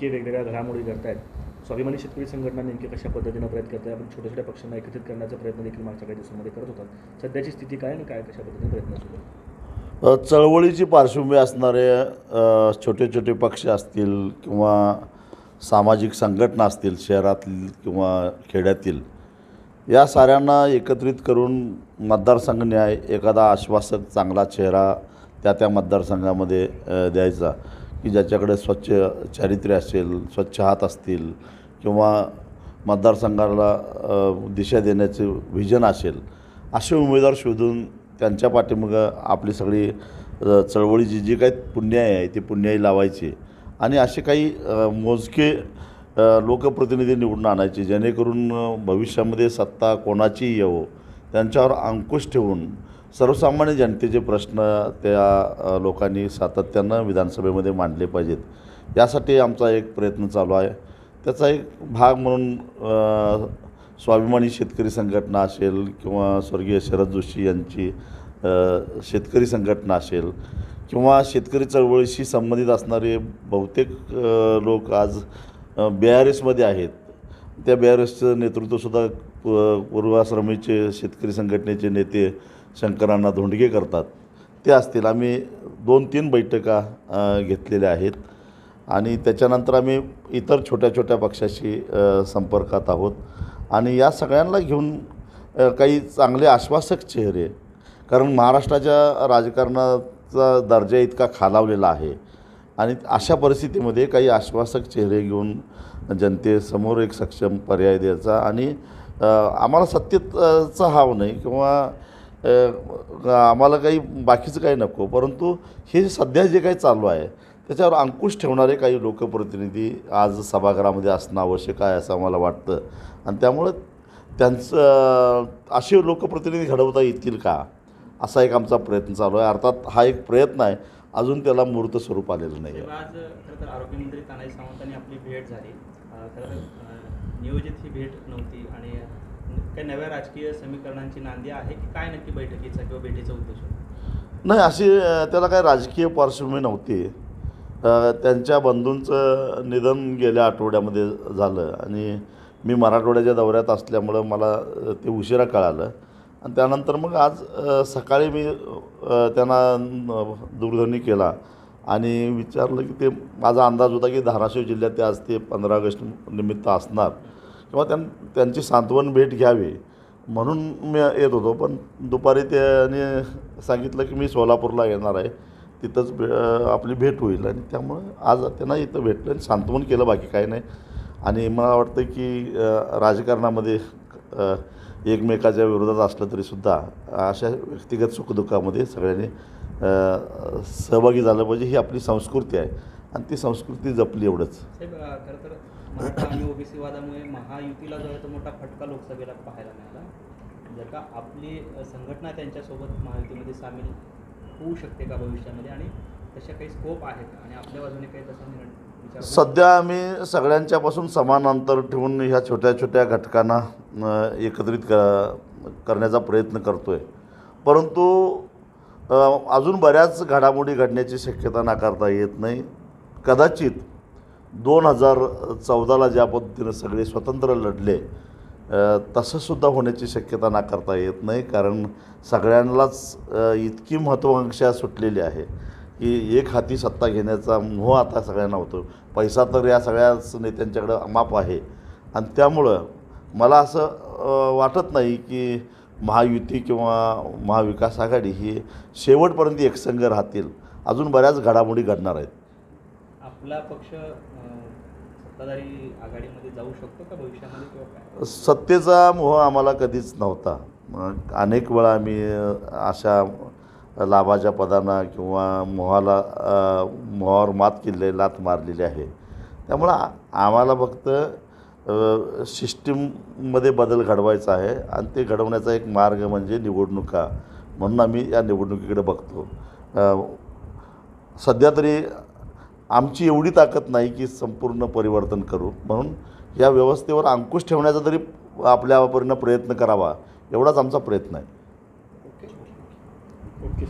जे वेगवेगळ्या घडामोडी घडतायत स्वाभिमानी शेतकरी संघटना नेमके कशा पद्धतीनं प्रयत्न करतात आपण छोट्या छोट्या पक्षांना एकत्रित करण्याचा प्रयत्न देखील मागच्या काही दिवसांमध्ये करत होतात. सध्याची स्थिती काय आणि काय कशा पद्धतीने प्रयत्न सुरू चळवळीची पार्श्वभूमी असणारे छोटे छोटे पक्ष असतील किंवा सामाजिक संघटना असतील शहरातील किंवा खेड्यातील या साऱ्यांना एकत्रित करून मतदारसंघ न्याय एखादा आश्वासक चांगला चेहरा त्या त्या मतदारसंघामध्ये द्यायचा. की ज्याच्याकडे स्वच्छ चारित्र्य असेल स्वच्छ हात असतील किंवा मतदारसंघाला दिशा देण्याचे व्हिजन असेल असे उमेदवार शोधून त्यांच्या पाठीमागं आपली सगळी चळवळीची जी काही पुण्याई आहे ती पुण्याई लावायची. आणि असे काही मोजके लोकप्रतिनिधी निवडून आणायचे जेणेकरून भविष्यामध्ये सत्ता कोणाचीही येवो त्यांच्यावर अंकुश ठेवून सर्वसामान्य जनतेचे प्रश्न त्या लोकांनी सातत्यानं विधानसभेमध्ये मांडले पाहिजेत. यासाठी आमचा एक प्रयत्न चालू आहे. त्याचा एक भाग म्हणून स्वाभिमानी शेतकरी संघटना असेल किंवा स्वर्गीय शरद जोशी यांची शेतकरी संघटना असेल किंवा शेतकरी चळवळीशी संबंधित असणारे बहुतेक लोक आज बी आर एसमध्ये आहेत. त्या बी आर एसचं नेतृत्वसुद्धा पूर्वाश्रमीचे शेतकरी संघटनेचे नेते शंकरांना धोंडगे करतात. ते असतील. आम्ही दोन तीन बैठका घेतलेल्या आहेत. आणि त्याच्यानंतर आम्ही इतर छोट्या छोट्या पक्षाशी संपर्कात आहोत. आणि या सगळ्यांना घेऊन काही चांगले आश्वासक चेहरे कारण महाराष्ट्राच्या राजकारणाचा दर्जा इतका खालावलेला आहे. आणि अशा परिस्थितीमध्ये काही आश्वासक चेहरे घेऊन जनतेसमोर एक सक्षम पर्याय द्यायचा. आणि आम्हाला सत्तेचा हाव नाही किंवा आम्हाला काही बाकीचं काही नको. परंतु हे सध्या जे काही चालू आहे त्याच्यावर अंकुश ठेवणारे काही लोकप्रतिनिधी आज सभागृहामध्ये असणं आवश्यक आहे असं आम्हाला वाटतं. आणि त्यामुळं त्यांचं असे लोकप्रतिनिधी घडवता येतील का? असा एक आमचा प्रयत्न चालू आहे. अर्थात हा एक प्रयत्न आहे. अजून त्याला मूर्त स्वरूप आलेलं नाही आहे. आज खरं तर आरोग्यमंत्री तानाजी सावंतांनी आपली भेट झाली. खरं नियोजित ही भेट नव्हती आणि काही नव्या राजकीय समीकरणांची नांदी आहे की काय नक्की बैठकीचा किंवा भेटीचा उद्देश नाही अशी त्याला काही राजकीय पार्श्वभूमी नव्हती. त्यांच्या बंधूंचं निधन गेल्या आठवड्यामध्ये झालं आणि मी मराठवाड्याच्या दौऱ्यात असल्यामुळं मला ते उशिरा कळालं. आणि त्यानंतर मग आज सकाळी मी त्यांना दूरध्वनी केला आणि विचारलं की ते माझा अंदाज होता की धाराशिव जिल्ह्यात ते आज ते पंधरा ऑगस्ट निमित्त असणार. किंवा त्यां त्यांची सांत्वन भेट घ्यावी म्हणून मी येत होतो. पण दुपारी त्याने सांगितलं की मी सोलापूरला येणार आहे. तिथंच भे आपली भेट होईल. आणि त्यामुळं आज त्यांना इथं भेटलं आणि सांत्वन केलं बाकी काही नाही. आणि मला वाटतं की राजकारणामध्ये एकमेकाच्या विरोधात असलं तरीसुद्धा अशा व्यक्तिगत सुखदुःखामध्ये सगळ्यांनी सहभागी झालं पाहिजे ही आपली संस्कृती आहे. आणि ती संस्कृती जपली एवढंच. साहेब अं, खरं तर मराठा आणि ओबीसी वादामुळे महायुतीला जो आहे तो मोठा फटका लोकसभेला पाहायला मिळाला. जर का आपली संघटना त्यांच्यासोबत महायुतीमध्ये सामील होऊ शकते का भविष्यामध्ये? आणि तशा काही स्कोप आहेत आणि आपल्या बाजूने काही तसा निर्णय? सध्या आम्ही सगळ्यांच्यापासून समान अंतर ठेवून ह्या छोट्या छोट्या घटकांना एकत्रित क करण्याचा प्रयत्न करतो आहे परंतु अजून बऱ्याच घडामोडी घडण्याची शक्यता नाकारता येत नाही. कदाचित दोन हजार चौदाला ज्या पद्धतीनं सगळे स्वतंत्र लढले तसंसुद्धा होण्याची शक्यता नाकारता येत नाही कारण सगळ्यांनाच इतकी महत्त्वाकांक्षा सुटलेली आहे की एक हाती सत्ता घेण्याचा मोह आता सगळ्यांना होतो. पैसा तर या सगळ्याच नेत्यांच्याकडं माप आहे. आणि त्यामुळं मला असं वाटत नाही की महायुती किंवा महाविकास आघाडी ही शेवटपर्यंत एकसंघ राहतील. अजून बऱ्याच घडामोडी घडणार आहेत. आपला पक्ष सत्ताधारी आघाडीमध्ये जाऊ शकतो का भविष्यामध्ये किंवा काय? सत्तेचा मोह आम्हाला कधीच नव्हता. मग अनेक वेळा आम्ही अशा लाभाच्या पदांना किंवा मोहाला मोहावर मात केले लात मारलेली आहे. त्यामुळं आम्हाला फक्त सिस्टीममध्ये बदल घडवायचा आहे आणि ते घडवण्याचा एक मार्ग म्हणजे निवडणुका. म्हणून आम्ही या निवडणुकीकडे बघतो. सध्या तरी आमची एवढी ताकद नाही की संपूर्ण परिवर्तन करू. म्हणून या व्यवस्थेवर अंकुश ठेवण्याचा तरी आपल्यापर्यंत प्रयत्न करावा एवढाच आमचा प्रयत्न आहे. ओके.